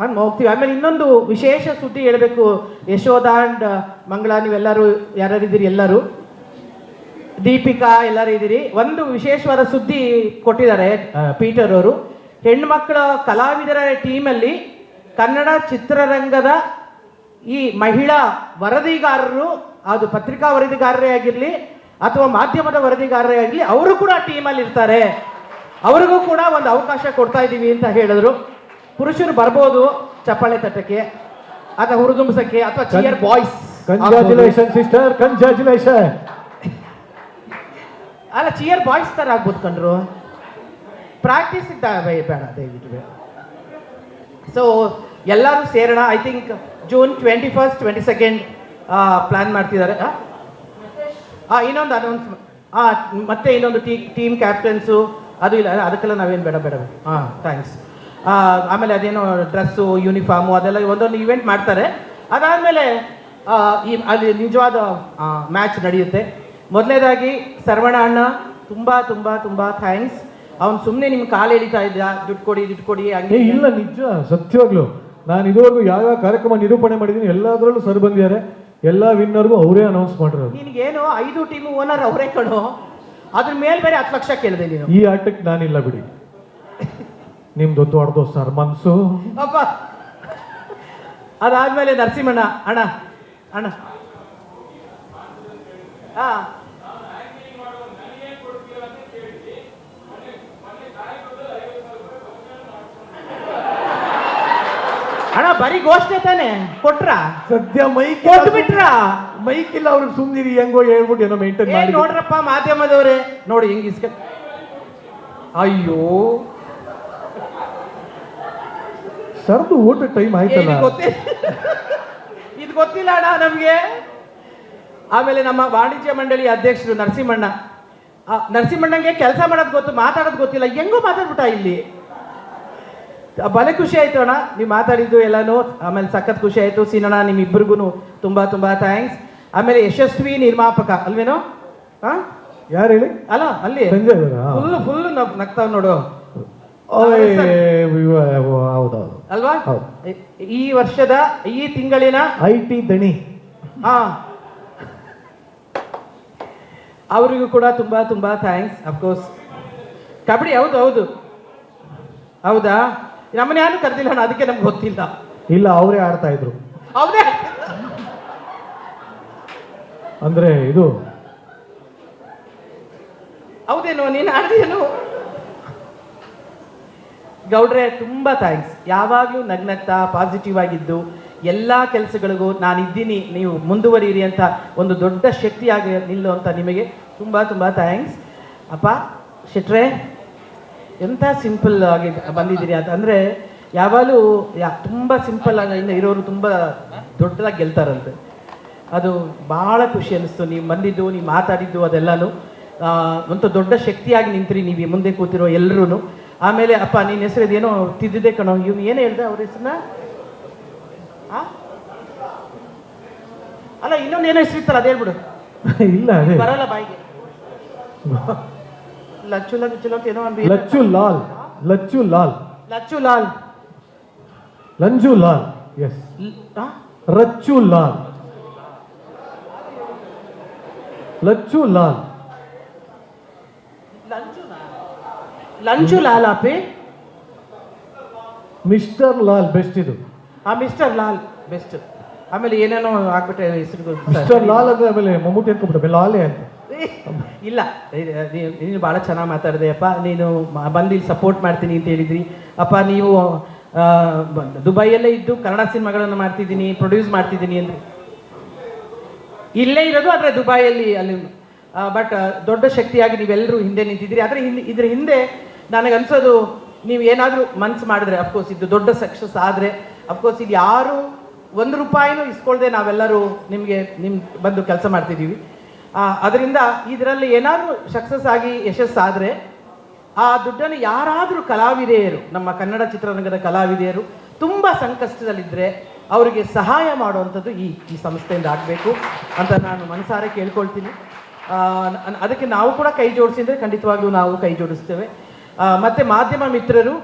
ಹಂಗೆ ಹೋಗ್ತೀವಿ. ಆಮೇಲೆ ಇನ್ನೊಂದು ವಿಶೇಷ ಸುದ್ದಿ ಹೇಳಬೇಕು. ಯಶೋಧ ಅಂಡ್ ಮಂಗಳ, ನೀವೆಲ್ಲರೂ ಯಾರ್ಯಾರಿದ್ದೀರಿ ಎಲ್ಲರೂ? ದೀಪಿಕಾ ಎಲ್ಲರೂ ಇದ್ದೀರಿ? ಒಂದು ವಿಶೇಷವಾದ ಸುದ್ದಿ ಕೊಟ್ಟಿದ್ದಾರೆ ಪೀಟರ್ ಅವರು. ಹೆಣ್ಮಕ್ಳ ಕಲಾವಿದರ ಟೀಮಲ್ಲಿ ಕನ್ನಡ ಚಿತ್ರರಂಗದ ಈ ಮಹಿಳಾ ವರದಿಗಾರರು, ಅದು ಪತ್ರಿಕಾ ವರದಿಗಾರರೇ ಆಗಿರಲಿ ಅಥವಾ ಮಾಧ್ಯಮದ ವರದಿಗಾರರೇ ಆಗಲಿ ಅವರು ಕೂಡ ಟೀಮಲ್ಲಿ ಇರ್ತಾರೆ ಅವ್ರಿಗೂ ಕೂಡ ಒಂದು ಅವಕಾಶ ಕೊಡ್ತಾ ಇದ್ದೀವಿ ಅಂತ ಹೇಳಿದ್ರು. ಪುರುಷರು ಬರ್ಬೋದು ಚಪ್ಪಾಳೆ ತಟ್ಟಕ್ಕೆ ಅಥವಾ ಹುರಿದುಂಬಸಕ್ಕೆ ಅಥವಾ cheer boys congratulation sister congratulation ಅಲ್ಲ ಚಿಯರ್ ಬಾಯ್ಸ್ ತರ ಆಗ್ಬೋದು ಕಂಡ್ರು ಪ್ರಾಕ್ಟೀಸ್ ಬೇಡ ದಯವಿಟ್ಟು ಸೊ ಎಲ್ಲರೂ ಸೇರೋಣ. I think June twenty first twenty second plan ಮಾಡ್ತಿದ್ದಾರೆ ಹಾಂ ಇನ್ನೊಂದು ಅನೌನ್ಸ್ ಹಾಂ ಮತ್ತೆ ಇನ್ನೊಂದು ಟೀ ಟೀಮ್ ಕ್ಯಾಪ್ಟನ್ಸು ಅದು ಇಲ್ಲ ಅದಕ್ಕೆಲ್ಲ ನಾವೇನು ಬೇಡ ಬೇಡ ಹಾಂ ಥ್ಯಾಂಕ್ಸ್ ಆಮೇಲೆ ಅದೇನೋ ಡ್ರೆಸ್ಸು ಯೂನಿಫಾರ್ಮು ಅದೆಲ್ಲ ಒಂದೊಂದು ಇವೆಂಟ್ ಮಾಡ್ತಾರೆ. ಅದಾದಮೇಲೆ ಈ ಅಲ್ಲಿ ನಿಜವಾದ ಮ್ಯಾಚ್ ನಡೆಯುತ್ತೆ. ಮೊದಲನೇದಾಗಿ ಸರ್ವಣ ಅಣ್ಣ ತುಂಬ ತುಂಬ ತುಂಬ ಥ್ಯಾಂಕ್ಸ್ ಅವ್ನು ಸುಮ್ಮನೆ ನಿಮ್ಮ ಕಾಲು ಎಳಿತಾ ಇದ್ದ ದುಡ್ಡು ಕೊಡಿ ದುಡ್ಡು ಕೊಡಿ ಹಂಗೆ ಇಲ್ಲ ನಿಜ ಸತ್ಯವಾಗ್ಲು. ನಾನು ಇದುವರೆಗೂ ಯಾವ ಕಾರ್ಯಕ್ರಮ ನಿರೂಪಣೆ ಮಾಡಿದ್ದೀನಿ ಎಲ್ಲದರಲ್ಲೂ ಸರ್ ಬಂದಿದ್ದಾರೆ. ಎಲ್ಲ ವಿನ್ನರ್ಗೂ ಅವರೇ ಅನೌನ್ಸ್ ಮಾಡಿರೋದು ನಿನಗೇನು ಐದು ಟೀಮು ಓನರ್ ಅವರೇ ಕಣೋ. ಅದ್ರ ಮೇಲೆ ಬೇರೆ ಹತ್ತು ಲಕ್ಷ ಕೇಳಿದೆ ನೀನು. ಈ ಆಟಕ್ಕೆ ನಾನಿಲ್ಲ ಬಿಡಿ. ನಿಮ್ದು ದೊಡ್ಡದು ಸರ್ ಮನ್ಸು. ಅಪ್ಪ. ಅದಾದ್ಮೇಲೆ ನರಸಿಂಹಣ್ಣ ಅಣ್ಣ ಅಣ್ಣ. ಹಾ ಅಣ್ಣ ಬರೀ ಗೋಷ್ಠೆ ತಾನೆ? ಕೊಟ್ರ? ಸದ್ಯ ಮೈಕ್ ಕೊಟ್ಬಿಟ್ರ? ಮೈಕ್ ಇಲ್ಲ ಅವ್ರಿಗೆ ಸುಮ್ನಿರಿ ಹೆಂಗೋ ಹೇಳ್ಬಿಟ್ಟು ಏನೋ ಮೇಂಟೈನ್ ಮಾಡಿ ನೋಡ್ರಪ್ಪ ಮಾಧ್ಯಮದವ್ರೆ. ನೋಡಿ ಹೆಂಗ್ ಇಸ್ಕ ಅಯ್ಯೋ. ಸರ್ದು ಊಟ ಟೈಮ್ ಆಯ್ತಲ್ಲ. ಇದು ಗೊತ್ತೇ ಇದು ಗೊತ್ತಿಲ್ಲ ಅಣ್ಣ ನಮಗೆ. ಆಮೇಲೆ ನಮ್ಮ ವಾಣಿಜ್ಯ ಮಂಡಳಿ ಅಧ್ಯಕ್ಷರು ನರಸಿಂಹಣ್ಣ. ನರಸಿಂಹಣ್ಣಂಗೆ ಕೆಲಸ ಮಾಡೋದು ಗೊತ್ತು ಮಾತಾಡೋದು ಗೊತ್ತಿಲ್ಲ. ಹೆಂಗೋ ಮಾತಾಡ್ಬಿಟ್ಟ ಇಲ್ಲಿ. ಬಲೆ ಖುಷಿ ಆಯ್ತು ಅಣ್ಣ. ನೀವು ಮಾತಾಡಿದ್ದು ಎಲ್ಲಾನು. ಆಮೇಲೆ ಸಖತ್ ಖುಷಿ ಆಯ್ತು. ಸೀನಣ್ಣ ನಿಮ್ಮಿಬ್ಬರಿಗೂ ತುಂಬ ತುಂಬ ಥ್ಯಾಂಕ್ಸ್ ಆಮೇಲೆ ಯಶಸ್ವಿ ನಿರ್ಮಾಪಕ ಅಲ್ವೇನೋ? ಹಾ ಯಾರು ಹೇಳಿ? ಅಲ್ಲ ಅಲ್ಲಿ. ಸಂಜಯ್ ಅವರಾ? ಫುಲ್ ಫುಲ್ ನಗ್ತಾವ್ ನೋಡು. ಹೌದೌದು ಅಲ್ವಾ? ಹೌದು. ಈ- ಈ ವರ್ಷದ ಈ ತಿಂಗಳಿನ ಐ ಟಿ ದಣಿ. ಹಾ. ಅವರಿಗೂ ಕೂಡ ತುಂಬಾ ತುಂಬಾ ಥ್ಯಾಂಕ್ಸ್ ಅಫ್ಕೋರ್ಸ್ ಕಬಡ್ಡಿ ಹೌದು ಹೌದು. ಹೌದಾ? ನಮ್ಮನ್ನ ಯಾರು ಕರೆದಿಲ್ಲ ಅಣ್ಣ, ಅದಕ್ಕೆ ನಮ್ಗೆ ಗೊತ್ತಿಲ್ಲ. ಇಲ್ಲ ಅವರೇ ಆಡ್ತಾ ಇದ್ರು. ಹೌದೇ ಅಂದ್ರೆ ಇದು ಹೌದೇನೋ, ನೀನು ಆಡ್ದೇನು ಗೌಡ್ರೆ, ತುಂಬಾ ಥ್ಯಾಂಕ್ಸ್ ಯಾವಾಗಲೂ ನಗ್ನಗ್ತಾ ಪಾಸಿಟಿವ್ ಆಗಿದ್ದು, ಎಲ್ಲ ಕೆಲಸಗಳಿಗೂ ನಾನಿದ್ದೀನಿ. ನೀವು ಮುಂದುವರಿಯಿರಿ ಅಂತ ಒಂದು ದೊಡ್ಡ ಶಕ್ತಿಯಾಗಿ ನಿಲ್ಲು ಅಂತ ನಿಮಗೆ ತುಂಬ ತುಂಬ ಥ್ಯಾಂಕ್ಸ್ ಅಪ್ಪ, ಶೆಟ್ರೆ ಎಂಥ ಸಿಂಪಲ್ ಆಗಿ ಬಂದಿದ್ದೀರಿ ಅಂತ. ಅಂದರೆ, ಯಾವಾಗಲೂ ಯಾ, ತುಂಬ ಸಿಂಪಲ್ ಆಗಿ ಇರೋರು ತುಂಬ ದೊಡ್ಡದಾಗಿ ಗೆಲ್ತಾರಂತೆ. ಅದು ಭಾಳ ಖುಷಿ ಅನ್ನಿಸ್ತು. ನೀವು ಬಂದಿದ್ದು ನೀವು ಮಾತಾಡಿದ್ದು ಅದೆಲ್ಲನೂ. ಒಂದು ದೊಡ್ಡ ಶಕ್ತಿಯಾಗಿ ನಿಂತ್ರಿ ನೀವು ಮುಂದೆ ಕೂತಿರೋ ಎಲ್ಲರೂ ಆಮೇಲೆ ಅಪ್ಪ ನಿನ್ನ ಹೆಸರು ಏನೋ ತಿದ್ದಿದೆ ಕಣೋ. ಇವ್ನು ಏನು ಹೇಳ್ದೆ ಅವ್ರ ಹೆಸರನ್ನ? ಅಲ್ಲ ಇನ್ನೊಂದು ಏನೋ ಹೆಸರು ಇತ್ತಲ್ಲ ಅದು ಹೇಳ್ಬಿಡು. ಇಲ್ಲ ಬರಲ್ಲ ಬಾಯಿಗೆ. ಲಚ್ಚು ಲಚ್ಚು ಅಂತ ಏನೋ ಒಂದು ಲಚ್ಚು ಲಾಲ್. ಲಚ್ಚು ಲಾಲ್. ಲಚ್ಚು ಲಾಲ್. ಲಂಜು ಲಾಲ್. ಎಸ್? ರಚ್ಚು ಲಾಲ್. ಲಚ್ಚು ಲಾಲ್. ಲಂಚು ಲಾಲ್ ಅಪ್ಪಿ ಮಿಸ್ಟರ್ ಲಾಲ್ ಬೆಸ್ಟ್ ಇದು. ಆ ಮಿಸ್ಟರ್ ಲಾಲ್ ಬೆಸ್ಟ್. ಆಮೇಲೆ ಏನೇನೋ ಹಾಕ್ಬಿಟ್ಟೆ ಹೆಸರು ಮಿಸ್ಟರ್ ಲಾಲ್ ಅಂದ್ರೆ ಆಮೇಲೆ ಮಮ್ಮೂಟಿ ಅನ್ಕೊಂಡ್ಬಿಟ್ಟೆ ಲಾಲೆ ಅಂತ. ಇಲ್ಲ ನೀನು- ಭಾಳ ಚೆನ್ನಾಗಿ ಮಾತಾಡಿದೆ ಅಪ್ಪ. ನೀನು ಬಂದಿ ಇಲ್ಲಿ ಸಪೋರ್ಟ್ ಮಾಡ್ತೀನಿ ಅಂತ ಹೇಳಿದ್ರಿ. ಅಪ್ಪ ನೀವು ದುಬೈಯಲ್ಲೇ ಇದ್ದು ಕನ್ನಡ ಸಿನಿಮಾಗಳನ್ನು ಮಾಡ್ತಿದ್ದೀನಿ ಪ್ರೊಡ್ಯೂಸ್ ಮಾಡ್ತಿದ್ದೀನಿ ಅಂದ್ರೆ. ಇಲ್ಲೇ ಇರೋದು ಆದರೆ ದುಬೈಯಲ್ಲಿ ಅಲ್ಲಿ ಬಟ್ ದೊಡ್ಡ ಶಕ್ತಿಯಾಗಿ ನೀವೆಲ್ಲರೂ ಹಿಂದೆ ನಿಂತಿದ್ದೀರಿ. ಆದರೆ ಹಿಂದೆ, ಇದ್ರ ಹಿಂದೆ ನನಗೆ ಅನ್ಸೋದು ನೀವು ಏನಾದರೂ ಮನ್ಸು ಮಾಡಿದ್ರೆ ಅಫ್ಕೋರ್ಸ್ ಇದು ದೊಡ್ಡ ಸಕ್ಸಸ್ ಆದರೆ ಅಫ್ಕೋರ್ಸ್ ಇದು ಯಾರು ಒಂದು ರೂಪಾಯಿನೂ ಇಸ್ಕೊಳ್ದೆ ನಾವೆಲ್ಲರೂ ನಿಮಗೆ ನಿಮ್ಮ ಬಂದು ಕೆಲಸ ಮಾಡ್ತಿದ್ದೀವಿ. ಅದರಿಂದ ಇದರಲ್ಲಿ ಏನಾದರೂ ಸಕ್ಸಸ್ ಆಗಿ ಯಶಸ್ಸಾದರೆ ಆ ದುಡ್ಡನ್ನು ಯಾರಾದರೂ ಕಲಾವಿದೆಯರು, ನಮ್ಮ ಕನ್ನಡ ಚಿತ್ರರಂಗದ ಕಲಾವಿದೆಯರು ತುಂಬ ಸಂಕಷ್ಟದಲ್ಲಿದ್ದರೆ ಅವರಿಗೆ ಸಹಾಯ ಮಾಡುವಂಥದ್ದು ಈ ಈ ಸಂಸ್ಥೆಯಿಂದ ಆಗಬೇಕು ಅಂತ ನಾನು ಮನಸಾರೆ ಕೇಳ್ಕೊಳ್ತೀನಿ. ಅದಕ್ಕೆ ನಾವು ಕೂಡ ಕೈ ಜೋಡಿಸಿದರೆ ಖಂಡಿತವಾಗ್ಲೂ ನಾವು ಕೈ ಜೋಡಿಸ್ತೇವೆ. ಮತ್ತು ಮಾಧ್ಯಮ ಮಿತ್ರರು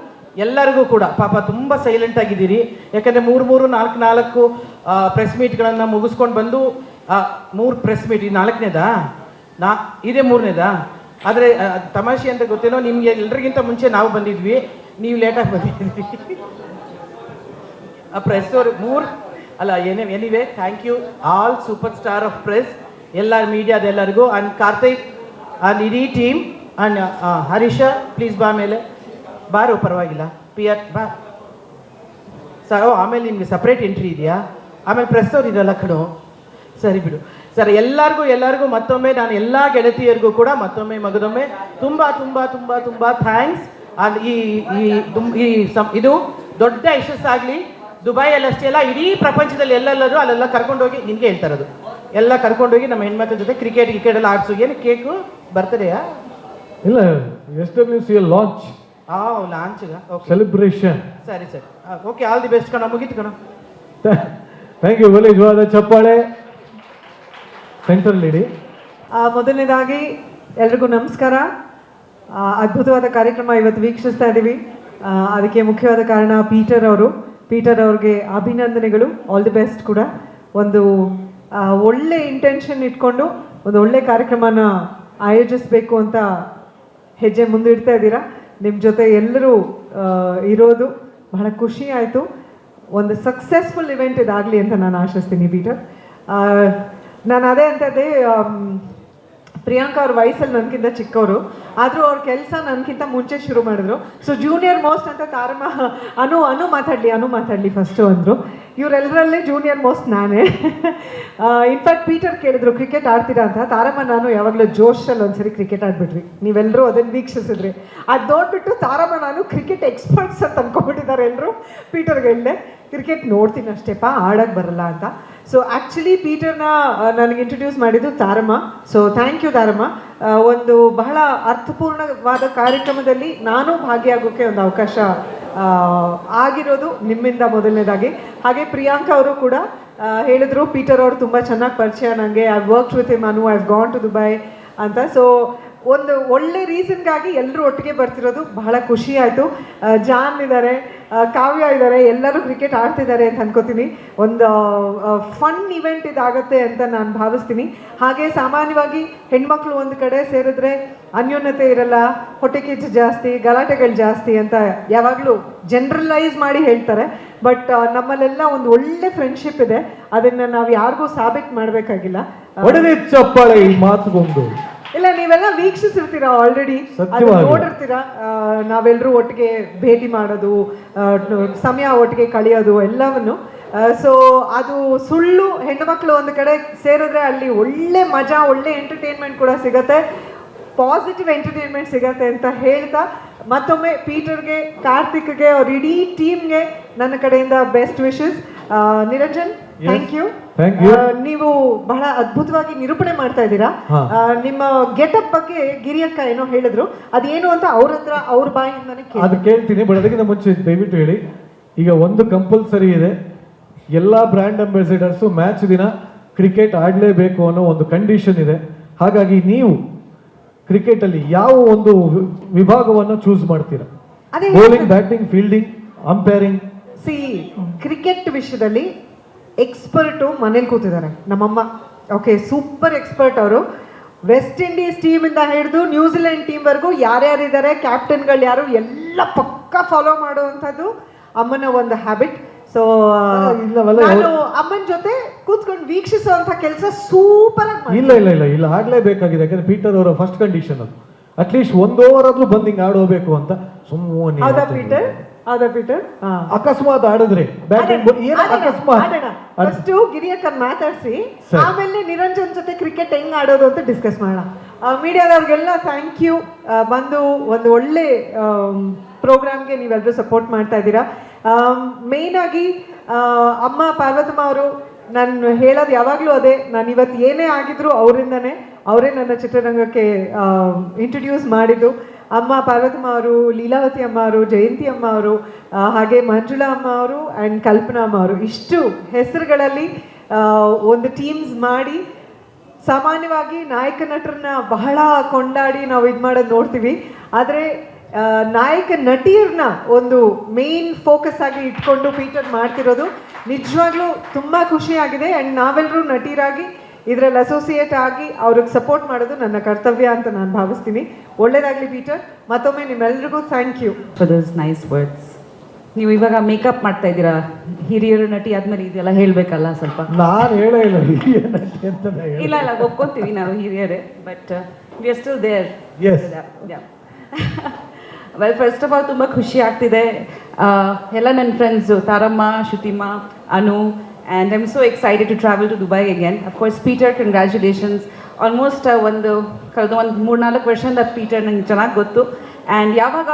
ಎಲ್ಲರಿಗೂ ಕೂಡ, ಪಾಪ ತುಂಬ ಸೈಲೆಂಟ್ ಆಗಿದ್ದೀರಿ. ಯಾಕಂದರೆ ಮೂರು ಮೂರು, ನಾಲ್ಕು ನಾಲ್ಕು ಪ್ರೆಸ್ ಮೀಟ್ಗಳನ್ನು ಮುಗಿಸ್ಕೊಂಡು ಬಂದು ಮೂರು ಪ್ರೆಸ್ ಮೀಟ್ ಈ ನಾಲ್ಕನೇದಾ? ನಾ, ಇದೇ ಮೂರನೇದಾ? ಆದರೆ ತಮಾಷೆ ಅಂತ ಗೊತ್ತೇನೋ, ನಿಮಗೆ ಎಲ್ರಿಗಿಂತ ಮುಂಚೆ ನಾವು ಬಂದಿದ್ವಿ. ನೀವು ಲೇಟಾಗಿ ಬಂದಿದ್ವಿ ಪ್ರೆಸ್ ಅವ್ರು ಮೂರ್, ಅಲ್ಲ, ಏನೇ anyway thank you all super star of press ಎಲ್ಲ ಮೀಡಿಯಾದೆಲ್ಲರಿಗೂ ಆ್ಯಂಡ್ ಕಾರ್ತಿಕ್ ಆ್ಯಂಡ್ ಇಡೀ ಟೀಮ್ ಆ್ಯಂಡ್ ಹರೀಶ ಪ್ಲೀಸ್ ಬಾ ಮೇಲೆ ಬಾರು, ಪರವಾಗಿಲ್ಲ. ಪಿ ಆರ್ ಬಾ. ಸರ್ ಓ, ಆಮೇಲೆ ನಿಮಗೆ ಸಪ್ರೇಟ್ ಎಂಟ್ರಿ ಇದೆಯಾ? ಆಮೇಲೆ ಪ್ರೆಸ್ ಅವ್ರು ಇರಲ್ಲ ಕಣೋ. ಸರಿ ಬಿಡು. ಸರ್, ಎಲ್ಲರಿಗೂ ಎಲ್ಲರಿಗೂ ಮತ್ತೊಮ್ಮೆ ನಾನು ಎಲ್ಲ ಗೆಳತಿಯರಿಗೂ ಕೂಡ ಮತ್ತೊಮ್ಮೆ ಮಗದೊಮ್ಮೆ ತುಂಬ ತುಂಬ ತುಂಬ ತುಂಬ ಥ್ಯಾಂಕ್ಸ್ ಆ್ಯಂಡ್ ಈ ಈ ಇದು ದೊಡ್ಡ ಯಶಸ್ಸಾಗಲಿ ದುಬೈಯಲ್ಲಿ ಅಷ್ಟೇ ಅಲ್ಲ ಇಡೀ ಪ್ರಪಂಚದಲ್ಲಿ ಎಲ್ಲೆಲ್ಲರೂ ಅಲ್ಲೆಲ್ಲ ಕರ್ಕೊಂಡೋಗಿ ನಿನಗೆ ಹೇಳ್ತಾ ಇರೋದು. ಎಲ್ಲ ಕರ್ಕೊಂಡೋಗಿ ನಮ್ಮ ಹೆಣ್ಮಕ್ಳ ಜೊತೆ ಕ್ರಿಕೆಟ್ ಕ್ರಿಕೆಟ್ ಎಲ್ಲ ಆಡ್ಸು. ಏನು ಕೇಕು? ಬರ್ತದೆಯಾ ಇಲ್ಲ S W C L launch ಆ ಲಾಂಚ್ ಓಕೆ ಸೆಲೆಬ್ರೇಷನ್ ಸರಿ ಸರಿ. ಓಕೆ ಆಲ್ ದಿ ಬೆಸ್ಟ್ ಕಣ ಮುಗೀತು ಕಣ. ಥ್ಯಾಂಕ್ ಯು ಬಲಿಜವಾದ ಚಪ್ಪಾಳೆ ಸೆಂಟ್ರಲ್ ಇಡಿ ಆ, ಮೊದಲನೇದಾಗಿ ಎಲ್ರಿಗೂ ನಮಸ್ಕಾರ. ಆ, ಅದ್ಭುತವಾದ ಕಾರ್ಯಕ್ರಮ ಇವತ್ತು ವೀಕ್ಷಿಸ್ತಾ ಇದ್ದೀವಿ ಅದಕ್ಕೆ ಮುಖ್ಯವಾದ ಕಾರಣ ಪೀಟರ್ ಅವರು. ಪೀಟರ್ ಅವ್ರಿಗೆ ಅಭಿನಂದನೆಗಳು ಆಲ್ ದಿ ಬೆಸ್ಟ್ ಕೂಡ. ಒಂದು ಒಳ್ಳೆ ಇಂಟೆನ್ಷನ್ ಇಟ್ಕೊಂಡು ಒಂದು ಒಳ್ಳೆ ಕಾರ್ಯಕ್ರಮನ ಆಯೋಜಿಸಬೇಕು ಅಂತ ಹೆಜ್ಜೆ ಮುಂದಿಡ್ತಾ ಇದ್ದೀರಾ? ನಿಮ್ಮ ಜೊತೆ ಎಲ್ಲರೂ ಇರೋದು ಬಹಳ ಖುಷಿ ಆಯಿತು. ಒಂದು ಸಕ್ಸಸ್ಫುಲ್ ಇವೆಂಟ್ ಇದಾಗಲಿ ಅಂತ ನಾನು ಆಶಿಸ್ತೀನಿ ಪೀಟರ್. ನಾನು ಅದೇ ಅಂತದ್ದೇ ಆಮ್, ಪ್ರಿಯಾಂಕಾ ಅವ್ರ ವಯಸ್ಸಲ್ಲಿ ನನಗಿಂತ ಚಿಕ್ಕವರು. ಆದರೂ ಅವ್ರ ಕೆಲಸ ನನಗಿಂತ ಮುಂಚೆ ಶುರು ಮಾಡಿದ್ರು. ಸೊ ಜೂನಿಯರ್ ಮೋಸ್ಟ್ ಅಂತ ತಾರಮ್ಮ, ಅನು ಅನು ಮಾತಾಡಲಿ ಅನು ಮಾತಾಡಲಿ ಫಸ್ಟು ಅಂದರು. ಇವರೆಲ್ಲರಲ್ಲೇ ಜೂನಿಯರ್ ಮೋಸ್ಟ್ ನಾನೇ. ಇನ್ಫ್ಯಾಕ್ಟ್ ಪೀಟರ್ ಕೇಳಿದ್ರು ಕ್ರಿಕೆಟ್ ಆಡ್ತೀರಾ ಅಂತ? ತಾರಮ್ಮ, ನಾನು ಯಾವಾಗಲೂ ಜೋಶಲ್ಲಿ ಒಂದ್ಸರಿ ಕ್ರಿಕೆಟ್ ಆಡ್ಬಿಟ್ವಿ. ನೀವೆಲ್ಲರೂ ಅದನ್ನು ವೀಕ್ಷಿಸಿದ್ರಿ. ಅದು ನೋಡ್ಬಿಟ್ಟು ತಾರಮ್ಮ, ನಾನು ಕ್ರಿಕೆಟ್ ಎಕ್ಸ್ಪರ್ಟ್ಸ್ ಅಂತ ಅಂದ್ಕೊಂಡ್ಬಿಟ್ಟಿದ್ದಾರೆ ಎಲ್ಲರೂ ಪೀಟರ್ಗೆ ಹೇಳಿದೆ ಕ್ರಿಕೆಟ್ ನೋಡ್ತೀನಿ ಅಷ್ಟೇಪ್ಪ ಆಡೋಕ್ಕೆ ಬರಲ್ಲ ಅಂತ. ಸೊ ಆ್ಯಕ್ಚುಲಿ ಪೀಟರ್ನ ನನಗೆ ಇಂಟ್ರೊಡ್ಯೂಸ್ ಮಾಡಿದ್ದು ತಾರಮ್ಮ. So thank you ತಾರಮ್ಮ. ಒಂದು ಬಹಳ ಅರ್ಥಪೂರ್ಣವಾದ ಕಾರ್ಯಕ್ರಮದಲ್ಲಿ ನಾನು ಭಾಗಿಯಾಗೋಕ್ಕೆ ಒಂದು ಅವಕಾಶ ಆಗಿರೋದು ನಿಮ್ಮಿಂದ ಮೊದಲನೇದಾಗಿ. ಹಾಗೆ ಪ್ರಿಯಾಂಕಾ ಅವರು ಕೂಡ ಹೇಳಿದ್ರು ಪೀಟರ್ ಅವರು ತುಂಬ ಚೆನ್ನಾಗಿ ಪರಿಚಯ ನನಗೆ I work with him Anu I gone to Dubai ಅಂತ. ಸೊ ಒಂದು ಒಳ್ಳೆ ರೀಸನ್ಗಾಗಿ ಎಲ್ಲರೂ ಒಟ್ಟಿಗೆ ಬರ್ತಿರೋದು ಬಹಳ ಖುಷಿ ಆಯಿತು. ಜಾನ್ ಇದ್ದಾರೆ ಕಾವ್ಯ ಇದ್ದಾರೆ, ಎಲ್ಲರೂ ಕ್ರಿಕೆಟ್ ಆಡ್ತಿದ್ದಾರೆ ಅಂತ ಅನ್ಕೋತೀನಿ. ಒಂದು ಫನ್ ಇವೆಂಟ್ ಇದಾಗುತ್ತೆ ಅಂತ ನಾನು ಭಾವಿಸ್ತೀನಿ. ಹಾಗೆ ಸಾಮಾನ್ಯವಾಗಿ ಹೆಣ್ಮಕ್ಳು ಒಂದು ಕಡೆ ಸೇರಿದ್ರೆ ಅನ್ಯೋನ್ಯತೆ ಇರಲ್ಲ, ಹೊಟ್ಟೆ ಕಿಚ್ಚು ಜಾಸ್ತಿ, ಗಲಾಟೆಗಳು ಜಾಸ್ತಿ ಅಂತ ಯಾವಾಗಲೂ ಜನರಲೈಸ್ ಮಾಡಿ ಹೇಳ್ತಾರೆ. ಬಟ್ ನಮ್ಮಲ್ಲೆಲ್ಲ ಒಂದು ಒಳ್ಳೆ ಫ್ರೆಂಡ್ಶಿಪ್ ಇದೆ. ಅದನ್ನು ನಾವು ಯಾರಿಗೂ ಸಾಬೀತು ಮಾಡಬೇಕಾಗಿಲ್ಲ. ಒಡನೆ ಚಪ್ಪಾಳೆ ಈ ಇಲ್ಲ ನೀವೆಲ್ಲ ವೀಕ್ಷಿಸಿರ್ತೀರಾ ಆಲ್ರೆಡಿ. ನೋಡಿರ್ತೀರಾ? ನಾವೆಲ್ಲರೂ ಒಟ್ಟಿಗೆ ಭೇಟಿ ಮಾಡೋದು ಸಮಯ ಒಟ್ಟಿಗೆ ಕಳೆಯೋದು ಎಲ್ಲವನ್ನು. ಸೊ ಅದು ಸುಳ್ಳು ಹೆಣ್ಣುಮಕ್ಳು ಒಂದು ಕಡೆ ಸೇರಿದ್ರೆ ಅಲ್ಲಿ ಒಳ್ಳೆ ಮಜಾ ಒಳ್ಳೆ ಎಂಟರ್ಟೈನ್ಮೆಂಟ್ ಕೂಡ ಸಿಗತ್ತೆ. ಪಾಸಿಟಿವ್ ಎಂಟರ್ಟೈನ್ಮೆಂಟ್ ಸಿಗತ್ತೆ ಅಂತ ಹೇಳ್ತಾ ಮತ್ತೊಮ್ಮೆ ಪೀಟರ್ಗೆ ಕಾರ್ತಿಕ್ಗೆ ಅವ್ರ ಇಡೀ ಟೀಮ್ಗೆ ನನ್ನ ಕಡೆಯಿಂದ best wishes Niranjan thank you. ನೀವು ಬಹಳ ಅದ್ಭುತವಾಗಿ ನಿರೂಪಣೆ ಮಾಡ್ತಾ ಇದ್ದೀರಾ? ನಿಮ್ಮ ಗೆಟಪ್ ಬಗ್ಗೆ ಗಿರಿಯಕ್ಕ ಏನೋ ಹೇಳಿದ್ರು. ಅದೇನು ಅಂತ ಅವ್ರ ಹತ್ರ ಅವ್ರ ಬಾಯಿಂದಾನೆ ಕೇಳಿ. ಅದು ಕೇಳ್ತೀನಿ ಬಟ್ ಅದಕ್ಕಿಂತ ಮುಂಚೆ ದಯವಿಟ್ಟು ಹೇಳಿ. ಈಗ ಒಂದು ಕಂಪಲ್ಸರಿ ಇದೆ. ಎಲ್ಲ ಬ್ರ್ಯಾಂಡ್ ಅಂಬಾಸಿಡರ್ಸು ಮ್ಯಾಚ್ ದಿನ ಕ್ರಿಕೆಟ್ ಆಡಲೇಬೇಕು ಅನ್ನೋ ಒಂದು ಕಂಡೀಷನ್ ಇದೆ. ಹಾಗಾಗಿ ನೀವು ಕ್ರಿಕೆಟ್ ಅಲ್ಲಿ ಯಾವ ಒಂದು ವಿಭಾಗವನ್ನ ಚೂಸ್ ಮಾಡ್ತೀರಾ? ಅದೇ ಬೌಲಿಂಗ್ ಬ್ಯಾಟಿಂಗ್ ಫೀಲ್ಡಿಂಗ್ ಅಂಪೈರಿಂಗ್ ಸಿ ಕ್ರಿಕೆಟ್ ವಿಷಯದಲ್ಲಿ ಎಕ್ಸ್ಪರ್ಟು ಮನೇಲಿ ಕೂತಿದ್ದಾರೆ. ನಮ್ಮಮ್ಮ ಓಕೆ ಸೂಪರ್ ಎಕ್ಸ್ಪರ್ಟ್ ಅವರು. ವೆಸ್ಟ್ ಇಂಡೀಸ್ ಟೀಮಿಂದ ಹಿಡಿದು ನ್ಯೂಜಿಲೆಂಡ್ ಟೀಮ್ವರೆಗೂ ಯಾರ್ಯಾರಿದ್ದಾರೆ ಕ್ಯಾಪ್ಟನ್ಗಳು ಯಾರು ಎಲ್ಲ ಪಕ್ಕ ಫಾಲೋ ಮಾಡುವಂಥದ್ದು ಅಮ್ಮನ ಒಂದು ಹ್ಯಾಬಿಟ್ ಸೊ ನಾನು ಅಮ್ಮನ ಜೊತೆ ಕೂತ್ಕೊಂಡು ವೀಕ್ಷಿಸುವಂತ ಕೆಲಸ ಸೂಪರ್ ಆಗಿ ಇಲ್ಲ ಇಲ್ಲ ಇಲ್ಲ ಇಲ್ಲ ಆಡ್ಲೇಬೇಕಾಗಿದೆ ಯಾಕಂದ್ರೆ ಪೀಟರ್ ಅವರ ಫಸ್ಟ್ ಕಂಡೀಷನ್ ಅದು. ಅಟ್ಲೀಸ್ಟ್ ಒಂದ್ ಓವರ್ ಆದ್ರೂ ಬಂದ್ ಹಿಂಗ್ ಆಡೋಬೇಕು ಅಂತ ಸುಮ್ಮನೆ ಹೌದಾ ಪೀಟರ್ ಹೌದಾ ಪೀಟರ್ ಅಕಸ್ಮಾತ್ ಆಡಿದ್ರೆ. ಬ್ಯಾಟಿಂಗ್ ಏನು ಅಕಸ್ಮಾತ್? ಫಸ್ಟ್ ಗಿರಿಯಕ್ಕನ್ ಮಾತಾಡಿಸಿ. ಆಮೇಲೆ ನಿರಂಜನ್ ಜೊತೆ ಕ್ರಿಕೆಟ್ ಹೆಂಗ್ ಆಡೋದು ಅಂತ ಡಿಸ್ಕಸ್ ಮಾಡೋಣ. ಮೀಡಿಯಾದವ್ರಿಗೆಲ್ಲ ಥ್ಯಾಂಕ್ ಯು ಬಂದು ಒಂದು ಒಳ್ಳೆ ಪ್ರೋಗ್ರಾಮ್ಗೆ ನೀವೆಲ್ಲರೂ ಸಪೋರ್ಟ್ ಮಾಡ್ತಾ ಇದ್ದೀರಾ. ಮೇನ್ ಆಗಿ ಅಮ್ಮ ಪಾರ್ವತಮ್ಮ ಅವರು ನಾನು ಹೇಳೋದು ಯಾವಾಗಲೂ ಅದೇ. ನಾನು ಇವತ್ತು ಏನೇ ಆಗಿದ್ರು ಅವರಿಂದನೇ ಅವರೇ ನನ್ನ ಚಿತ್ರರಂಗಕ್ಕೆ ಇಂಟ್ರೊಡ್ಯೂಸ್ ಮಾಡಿದ್ದು. ಅಮ್ಮ ಪಾರ್ವತಮ್ಮ ಅವರು, ಲೀಲಾವತಿ ಅಮ್ಮ ಅವರು, ಜಯಂತಿ ಅಮ್ಮ ಅವರು ಹಾಗೆ ಮಂಜುಳಾ ಅಮ್ಮ ಅವರು ಆ್ಯಂಡ್ ಕಲ್ಪನಾ ಅಮ್ಮ ಅವರು. ಇಷ್ಟು ಹೆಸರುಗಳಲ್ಲಿ ಒಂದು ಟೀಮ್ಸ್ ಮಾಡಿ ಸಾಮಾನ್ಯವಾಗಿ ನಾಯಕ ನಟರನ್ನ ಬಹಳ ಕೊಂಡಾಡಿ ನಾವು ಇದು ಮಾಡೋದು ನೋಡ್ತೀವಿ. ಆದರೆ ನಾಯಕ ನಟಿಯರನ್ನ ಒಂದು ಮೇನ್ ಫೋಕಸ್ ಆಗಿ ಇಟ್ಕೊಂಡು ಫೀಚರ್ ಮಾಡ್ತಿರೋದು. ನಿಜವಾಗ್ಲೂ ತುಂಬ ಖುಷಿಯಾಗಿದೆ ಆ್ಯಂಡ್ ಅಂಡ್ ನಾವೆಲ್ಲರೂ ನಟಿಯರಾಗಿ ಇದರಲ್ಲಿ ಅಸೋಸಿಯೇಟ್ ಆಗಿ ಅವ್ರಿಗೆ ಸಪೋರ್ಟ್ ಮಾಡೋದು ನನ್ನ ಕರ್ತವ್ಯ ಅಂತ ನಾನು ಭಾವಿಸ್ತೀನಿ. ಒಳ್ಳೇದಾಗಲಿ ಪೀಟರ್. ಮತ್ತೊಮ್ಮೆ ನಿಮ್ಮೆಲ್ರಿಗೂ thank you for those nice words ನೀವು ಇವಾಗ ಮೇಕಪ್ ಮಾಡ್ತಾ ಇದ್ದೀರಾ? ಹಿರಿಯರು ನಟಿ ಆದ್ಮೇಲೆ ಇದೆಲ್ಲ ಹೇಳಬೇಕಲ್ಲ ಸ್ವಲ್ಪ. ನಾನು ಹೇಳೇ ಇಲ್ಲ ಹಿರಿಯ ನಟಿ ಅಂತ ನಾ ಹೇಳ್ದೆ. ಇಲ್ಲ ಇಲ್ಲ ಒಪ್ಕೊತೀವಿ ನಾವು ಹಿರಿಯರೇ. But we are still there Yes. Well first of all ತುಂಬ ಖುಷಿ ಆಗ್ತಿದೆ. ಎಲ್ಲ ನನ್ನ friends ತಾರಮ್ಮ, ಶ್ರುತಿಮ್ಮ, Anu and I am so excited to travel to Dubai again of course Peter congratulations almost ಒಂದು, ಕಳೆದ ಒಂದು ಮೂರ್ನಾಲ್ಕು ವರ್ಷದಿಂದ ಪೀಟರ್ ನಂಗೆ ಚೆನ್ನಾಗಿ ಗೊತ್ತು. ಆ್ಯಂಡ್ ಯಾವಾಗ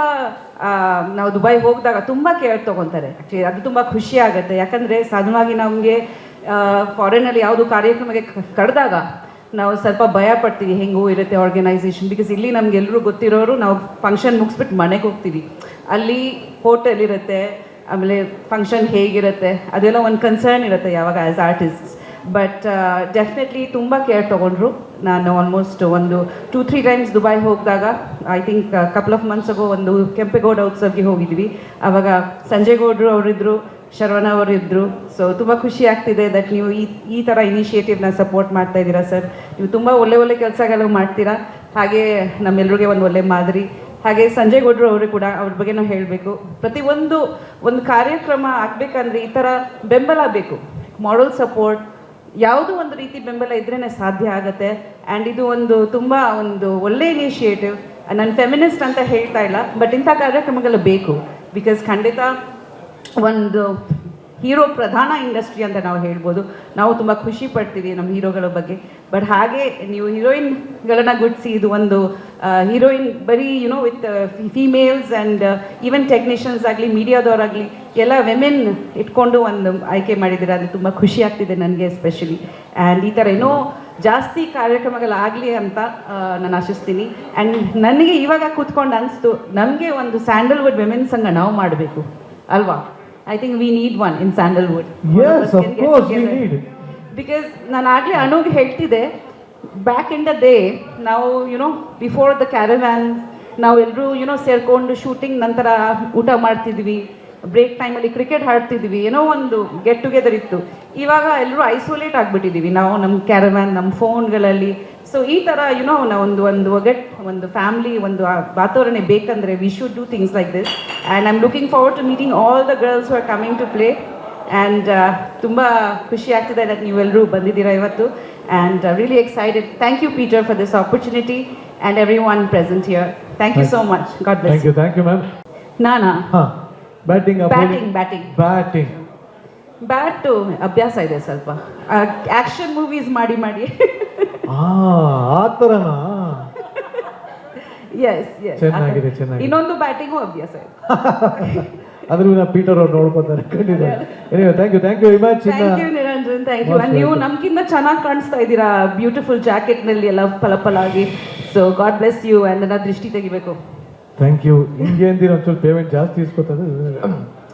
ನಾವು ದುಬೈ ಹೋಗಿದಾಗ ತುಂಬ ಕೇರ್ ತೊಗೊತಾರೆ ಆ್ಯಕ್ಚುಲಿ ಅದು ತುಂಬ ಖುಷಿ ಆಗುತ್ತೆ. ಯಾಕಂದರೆ ಸಾಧಾರಣವಾಗಿ ನಮಗೆ ಫಾರಿನಲ್ಲಿ ಯಾವುದು ಕಾರ್ಯಕ್ರಮಕ್ಕೆ ಕರೆದಾಗ ನಾವು ಸ್ವಲ್ಪ ಭಯ ಪಡ್ತೀವಿ ಹೆಂಗೂ ಇರುತ್ತೆ ಆರ್ಗನೈಸೇಷನ್ ಬಿಕಾಸ್ ಇಲ್ಲಿ ನಮ್ಗೆಲ್ಲರೂ ಗೊತ್ತಿರೋರು ನಾವು ಫಂಕ್ಷನ್ ಮುಗಿಸ್ಬಿಟ್ಟು ಮನೆಗೆ ಹೋಗ್ತೀವಿ. ಅಲ್ಲಿ ಹೋಟೆಲ್ ಇರುತ್ತೆ, ಆಮೇಲೆ ಫಂಕ್ಷನ್ ಹೇಗಿರುತ್ತೆ, ಅದೆಲ್ಲ ಒಂದು ಕನ್ಸರ್ನ್ ಇರುತ್ತೆ ಯಾವಾಗ ಆ್ಯಸ್ ಆರ್ಟಿಸ್ಟ್ ಬಟ್ ಡೆಫಿನೆಟ್ಲಿ ತುಂಬ ಕೇರ್ ತೊಗೊಂಡ್ರು. ನಾನು ಆಲ್ಮೋಸ್ಟ್ ಒಂದು two three times Dubai ಹೋಗಿದಾಗ I think couple of months ಆಗೋ ಒಂದು ಕೆಂಪೇಗೌಡ ಉತ್ಸವಕ್ಕೆ ಹೋಗಿದ್ವಿ. ಆವಾಗ ಸಂಜಯ್ ಗೌಡ್ರು ಅವರಿದ್ದರು ಶರವಣ ಅವರು ಇದ್ದರು ಸೊ ತುಂಬ ಖುಷಿ ಆಗ್ತಿದೆ ದಟ್ ನೀವು ಈ ಈ ಥರ ಇನಿಷಿಯೇಟಿವ್ನ ಸಪೋರ್ಟ್ ಮಾಡ್ತಾ ಇದ್ದೀರಾ ಸರ್ ನೀವು ತುಂಬ ಒಳ್ಳೆ ಒಳ್ಳೆ ಕೆಲಸಗಳು ಮಾಡ್ತೀರಾ. ಹಾಗೆ ನಮ್ಮೆಲ್ರಿಗೆ ಒಂದು ಒಳ್ಳೆ ಮಾದರಿ. ಹಾಗೆ ಸಂಜಯ್ ಗೌಡ್ರು ಅವರು ಕೂಡ ಅವ್ರ ಬಗ್ಗೆ ನಾವು ಹೇಳಬೇಕು. ಪ್ರತಿಯೊಂದು ಒಂದು ಕಾರ್ಯಕ್ರಮ ಆಗಬೇಕಂದ್ರೆ ಈ ಥರ ಬೆಂಬಲ ಬೇಕು. ಮಾಡಲ್ ಸಪೋರ್ಟ್ ಯಾವುದೋ ಒಂದು ರೀತಿ ಬೆಂಬಲ ಇದ್ರೇ ಸಾಧ್ಯ ಆಗುತ್ತೆ. ಆ್ಯಂಡ್ ಇದು ಒಂದು ತುಂಬ ಒಂದು ಒಳ್ಳೆ ಇನಿಷಿಯೇಟಿವ್ ನಾನು ಫೆಮಿನಿಸ್ಟ್ ಅಂತ ಹೇಳ್ತಾ ಇಲ್ಲ ಬಟ್ ಇಂಥ ಕಾರ್ಯಕ್ರಮಗಳು ಬೇಕು. ಬಿಕಾಸ್ ಖಂಡಿತ ಒಂದು ಹೀರೋ ಪ್ರಧಾನ ಇಂಡಸ್ಟ್ರಿ ಅಂತ ನಾವು ಹೇಳ್ಬೋದು. ನಾವು ತುಂಬ ಖುಷಿ ಪಡ್ತೀವಿ ನಮ್ಮ ಹೀರೋಗಳ ಬಗ್ಗೆ. ಬಟ್ ಹಾಗೆ ನೀವು ಹೀರೋಯಿನ್ಗಳನ್ನ ಗುಡ್ಸಿ ಇದು ಒಂದು ಹೀರೋಯಿನ್ ಬರೀ you know with females and even technicians ಆಗಲಿ, ಮೀಡಿಯಾದವರಾಗಲಿ, ಎಲ್ಲ ವೆಮೆನ್ ಇಟ್ಕೊಂಡು ಒಂದು ಆಯ್ಕೆ ಮಾಡಿದ್ದೀರಾ ಅದು ತುಂಬ ಖುಷಿ ಆಗ್ತಿದೆ ನನಗೆ ಎಸ್ಪೆಷಲಿ ಆ್ಯಂಡ್ ಈ ಥರ ಏನೋ ಜಾಸ್ತಿ ಕಾರ್ಯಕ್ರಮಗಳಾಗಲಿ ಅಂತ ನಾನು ಆಶಿಸ್ತೀನಿ. ಆ್ಯಂಡ್ ನನಗೆ ಇವಾಗ ಕೂತ್ಕೊಂಡು ಅನಿಸ್ತು, ನಮಗೆ ಒಂದು ಸ್ಯಾಂಡಲ್ವುಡ್ ವೆಮೆನ್ ಸಂಘ ನಾವು ಮಾಡಬೇಕು, ಅಲ್ವಾ? I think we need one in Sandalwood Yes, of course we need. Because ನಾನು ಆಗಲೇ ಅನುಗೆ ಹೇಳ್ತಿದ್ದೆ ಬ್ಯಾಕ್ ಇನ್ ದ ಡೇ ನಾವು you know before the caravan ನಾವು ಎಲ್ಲರೂ ಯುನೋ ಸೇರ್ಕೊಂಡು ಶೂಟಿಂಗ್ ನಂತರ ಊಟ ಮಾಡ್ತಿದ್ವಿ ಬ್ರೇಕ್ ಟೈಮಲ್ಲಿ ಕ್ರಿಕೆಟ್ ಆಡ್ತಿದ್ವಿ ಏನೋ ಒಂದು ಗೆಟ್ ಟುಗೆದರ್ ಇತ್ತು. ಇವಾಗ ಎಲ್ಲರೂ ಐಸೋಲೇಟ್ ಆಗಿಬಿಟ್ಟಿದ್ದೀವಿ ನಾವು ನಮ್ಮ ಕ್ಯಾರವ್ಯಾನ್ ನಮ್ಮ ಫೋನ್ಗಳಲ್ಲಿ ಸೊ ಈ ಥರ ಯುನೋ ಒಂದು ಒಂದು ಒಗಟ್ ಒಂದು ಫ್ಯಾಮಿಲಿ ಒಂದು ವಾತಾವರಣ ಬೇಕಂದರೆ we should do things like this and I am looking forward to meeting all the girls are coming to play and ತುಂಬ ಖುಷಿ ಆಗ್ತಿದೆ ನಾನು ನೀವೆಲ್ಲರೂ ಬಂದಿದ್ದೀರಾ ಇವತ್ತು. And really excited thank you Peter for this opportunity and every one present here thank you so much God bless you thank you ma'am ನಾನಾ batting batting batting batting bat ಅಭ್ಯಾಸ ಇದೆ ಸ್ವಲ್ಪ. ಆಕ್ಷನ್ ಮೂವೀಸ್ ಮಾಡಿ ಮಾಡಿ. ಆ ಥರನಾ S S ಚೆನ್ನಾಗಿದೆ, ಚೆನ್ನಾಗಿದೆ. ಇನ್ನೊಂದು ಬ್ಯಾಟಿಂಗು ಅಭ್ಯಾಸ ಇದೆ. ಅದ್ರ ಪೀಟರ್ ಅವ್ರು ನೋಡ್ಕೊತಾರೆ ಖಂಡಿತ. Thank you thank you very much thank you Niranjan. Thank you ನೀವು. ನಮ್ಗಿಂತ ಚೆನ್ನಾಗಿ ಕಾಣಿಸ್ತಾ ಇದ್ದೀರಾ ಬ್ಯೂಟಿಫುಲ್ ಜಾಕೆಟ್ನಲ್ಲಿ ಎಲ್ಲ ಫಲ ಫಲ ಆಗಿ so God bless you and ನನ್ನ ದೃಷ್ಟಿ ತೆಗಿಬೇಕು. ಥ್ಯಾಂಕ್ ಯು ಹಿಂಗೆ ಅಂದಿರ ಒಂಚೂರು ಪೇಮೆಂಟ್ ಜಾಸ್ತಿ ಇಸ್ಕೊತದೆ